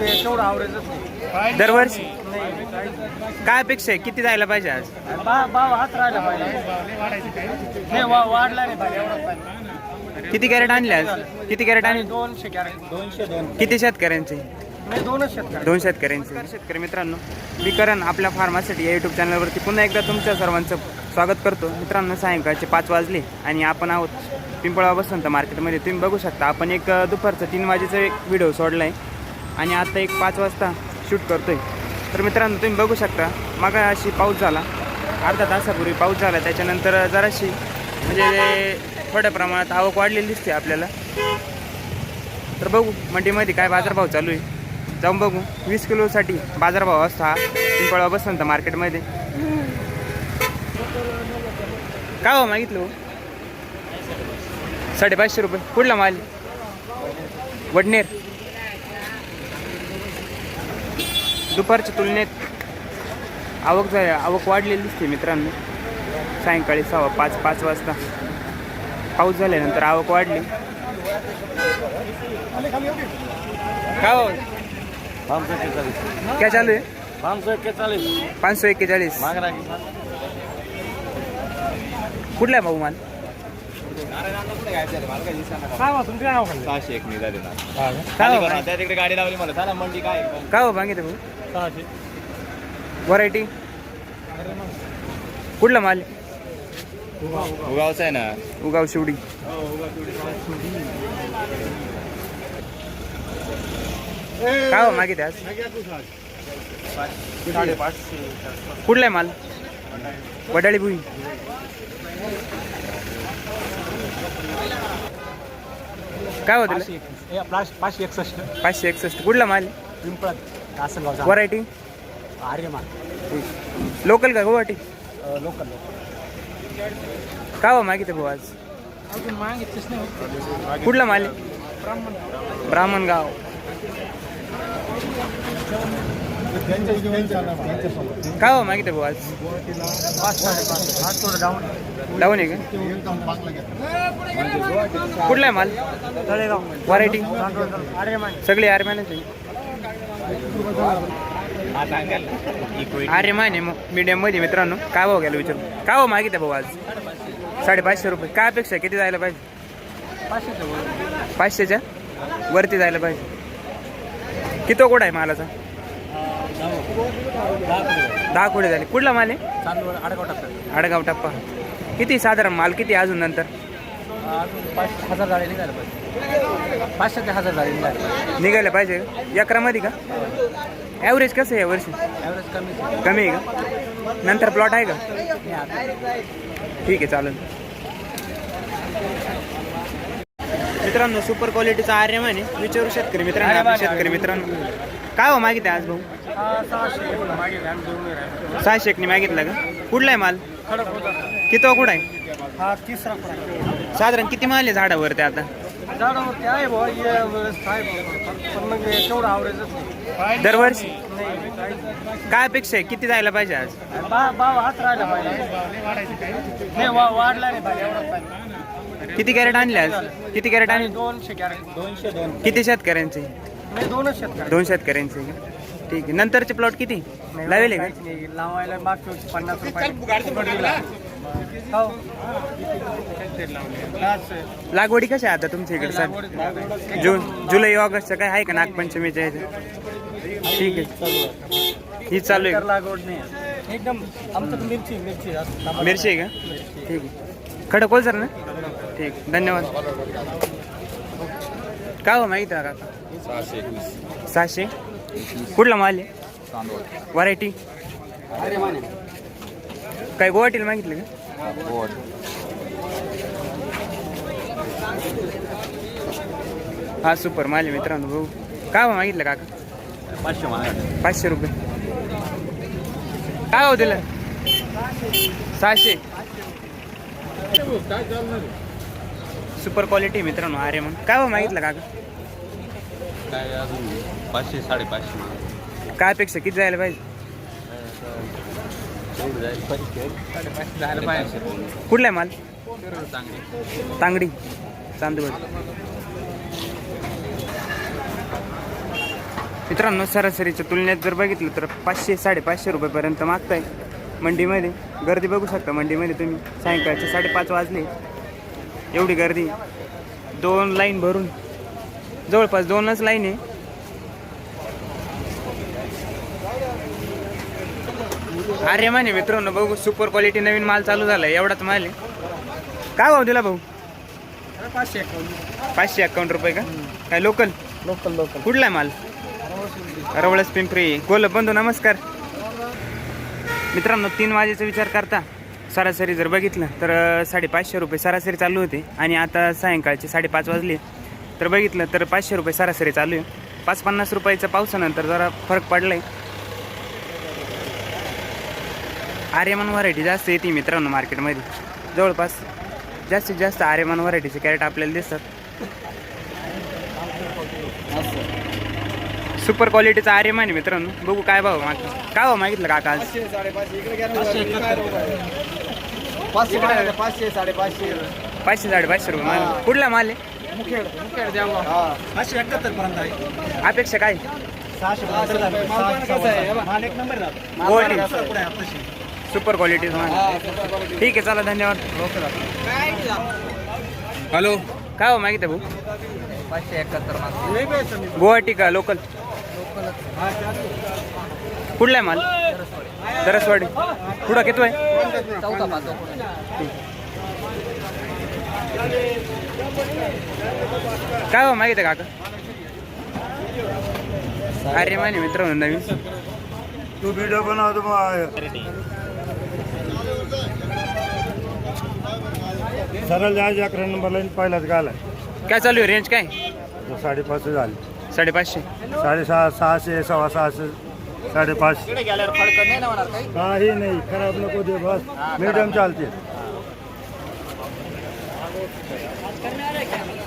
मग तेवढं आवरेजच नाही. दरवर्षी? काय अपेक्षा आहे? किती जायला पाहिजे आज? नाही. बा भाव हात राहिला पाहिजे. नाही वा वाढला नाही पाहिजे एवढाच पाहिजे किती कॅरेट आणले आज? किती कॅरेट आणि आणले दोनशे कॅरेट. दोनशे दोन. किती शेतकऱ्यांचे? नाही दोनच शेतकरी. दोन शेतकऱ्यांचे. शेतकरी मित्रांनो मी करण आपल्या फार्मासाठी या युट्यूब चॅनलवरती पुन्हा एकदा तुमच्या सर्वांचं स्वागत करतो. मित्रांनो सायंकाळचे पाच वाजले आणि आपण आहोत पिंपळा बसंत मार्केटमध्ये तुम्ही बघू शकता आपण एक अ, दुपारचं तीन वाजेचा एक व्हिडिओ सोडला आहे आणि आता एक पाच वाजता शूट करतोय. तर मित्रांनो तुम्ही बघू शकता मग अशी पाऊस झाला. अर्धा तासापूर्वी पाऊस झाला त्याच्यानंतर जराशी म्हणजे थोड्या प्रमाणात आवक वाढलेली दिसते आपल्याला. तर बघू मंडीमध्ये काय बाजारभाव चालू आहे. जाऊन बघू. वीस किलोसाठी बाजारभाव असतो हा. पिंपळा बसंत मार्केटमध्ये. काय हो मागितलं साडेपाचशे रुपये. कुठला माल? वडनेर. दुपारच्या तुलनेत आवक झाली आवक वाढलेली दिसते मित्रांनो. सायंकाळी सहा पाच पाच वाजता. पाऊस झाल्यानंतर आवक वाढली. काय हो काय चालू आहे? पाच सौ इक्केचाळीस पाचशे एक्केचाळीस कुठला आहे भाऊ माल? सांगा तुमचं नाव खाली? सहाशे एक निघाले ना काय हो त्या तिकडे गाडी लावली मला. चला मंडी काय? काय हो मागितलं भाऊ? सहाशे. व्हरायटी कुठला माल? उगावचा आहे ना. उगाव शिवडी. काय हो मागित आज? कुठला आहे माल? वडाळी भुई. काय होतं पाचशे एकसष्ट. पाचशे एकसष्ट. कुठला माल? पिंपळात आसनगावचा व्हरायटी? आर्यमान लोकल का गुवाहाटी? लोकल काय हो मागितलं भाऊ आज? अजून मागितलीच नाही कुठला माल? आहे ब्राह्मणगाव. काय हो मागितलं भाऊ आज? आज डाऊन आहे का? कुठला आहे माल? व्हरायटी सगळी आर्म्यानच आहे. अरे माने मग मीडियममध्ये मित्रांनो. काय भाऊ घ्यायला विचारू काय हो मागितलं भाऊ आज? साडेपाचशे रुपये. काय अपेक्षा आहे? किती जायला पाहिजे? पाचशे पाचशेच्या वरती जायला पाहिजे. किती कोड आहे मालाचा? दहा कोडे झाले. कुठला माल आहे? आडगाव टाकतात आडगाव टप्पा. किती साधारण माल किती अजून नंतर? अजून पाच हजार झाडे निघायला पाहिजे. पाचशे ते हजार झाडे निघायला पाहिजे. निघायला पाहिजे. का? ॲव्हरेज कसं आहे यावर्षी ॲव्हरेज कमी कमी आहे का? नंतर प्लॉट आहे का? ठीक आहे चालेल. मित्रांनो सुपर क्वालिटीचा आर्यमान आहे विचारू शेतकरी मित्रांनो शेतकरी मित्रांनो. काय हो मागितलं आज भाऊ? सहाशे एकने मागितलं का? कुठला आहे माल? किती कुठं आहे? हा तिसरा साधारण किती माल आहे आता? झाडावरती बुवा तेवढं आवरेजच नाही. दरवर्षी? काय अपेक्षा आहे? किती जायला पाहिजे आज? भाव राहिला पाहिजे. नाही वा वाढला नाही पाहिजे एवढाच पाहिजे किती कॅरेट आणले आज? किती कॅरेट आणि आणले? दोनशे कॅरेट. दोनशे दोन किती शेतकऱ्यांचे? नाही दोनच शेतकरी. दोन शेतकऱ्यांचे? ठीक आहे. नंतरचे प्लॉट किती? लावेल का? काहीच नाही. लावायला मागच्या वर्षी पन्नास रुपये. दिला. हो. आहे. लागवडी कशा आहे आता तुमच्या इकडे? सर. जून जुलै ऑगस्टचं काय आहे का? नागपंचमीच्या ह्याच्यात ठीक आहे. ही चालू आहे का? लागवड नाही आहे. एकदम आमचं मिरची मिरची. मिरची आहे का? ठीक आहे. खडकोल सर ना? ठीक. धन्यवाद. काय हो माहिती आहे एकवीस. सहाशे? कुठला माल आहे? व्हरायटी काय गुवाहाटीला मागितलं का? हा सुपर माल आहे मित्रांनो भाऊ काय हो मागितलं काका? पाचशे पाचशे रुपये. काय हो दिलं? सहाशे. सुपर क्वालिटी मित्रांनो अरे मग काय हो मागितलं काका? काय अजून पाचशे साडेपाचशे काय अपेक्षा? किती जायला पाहिजे? तेवढं जाईल साडेपाचशे झालं पाहिजे. कुठला आहे माल? चांगले. तांगडी. चांदवड. मित्रांनो सरासरीच्या तुलनेत जर बघितलं तर पाचशे साडेपाचशे रुपयेपर्यंत मागताय मंडीमध्ये. गर्दी बघू शकता मंडीमध्ये तुम्ही. सायंकाळचे साडेपाच वाजले. एवढी गर्दी. दोन लाईन भरून जवळपास दोनच लाईन आहे. अरे माने मित्रांनो बघू सुपर क्वालिटी नवीन माल चालू झाला एवढाच माल आहे. काय भाव दिला भाऊ? पाचशे पाचशे अकाउंट रुपये का? काय लोकल लोकल लोकल कुठला माल? रवळस पिंपरी. गोल बंधू नमस्कार. मित्रांनो तीन वाजेचा विचार करता. सरासरी जर बघितलं तर साडेपाचशे रुपये सरासरी चालू होते. आणि आता सायंकाळचे साडेपाच वाजले. तर बघितलं तर पाचशे रुपये सरासरी चालू आहे. पाच पन्नास रुपयाच्या पावसानंतर जरा फरक पडला आहे आर्यमान व्हरायटी जास्त येते मित्रांनो मार्केटमध्ये जवळपास जास्तीत जास्त आर्यमान व्हरायटीचे कॅरेट आपल्याला दिसतात. सुपर क्वालिटीचा आर्यमान आहे मित्रांनो. बघू काय भाव माग काय भाव मागितलं काका आज? पाचशे पाचशे पाचशे साडेपाचशे. पाचशे साडेपाचशे रुपये माल. कुठला माल आहे? मुखेड मुखेड द्यावा पाचशे एकाहत्तर पर्यंत आहे. अपेक्षा काय? सहाशे माल एक नंबर क्वालिटी सुपर क्वालिटीचा माल. ठीक आहे चला धन्यवाद. हॅलो. काय भाव मागितलं भाऊ? पाचशे एकाहत्तर गुवाहाटी का लोकल कुठला आहे माल? दरसवाडी. पुढं किती आहे? चौथा पाच काय भाव मागितलं काका. अरे माने मित्रांनो नवीन. तू व्हिडिओ बनवतो मग सरळ जायचे अकरा नंबर लाईन पहिलाच गाला काय चालू आहे रेंज काय? साडेपाचशे झाले. साडेपाचशे. साडेसहा सहाशे सव्वा सहाशे साडेपाचशे. काही? नाही खराब नको दे बस. मीडियम चालते. Başka ne hareket?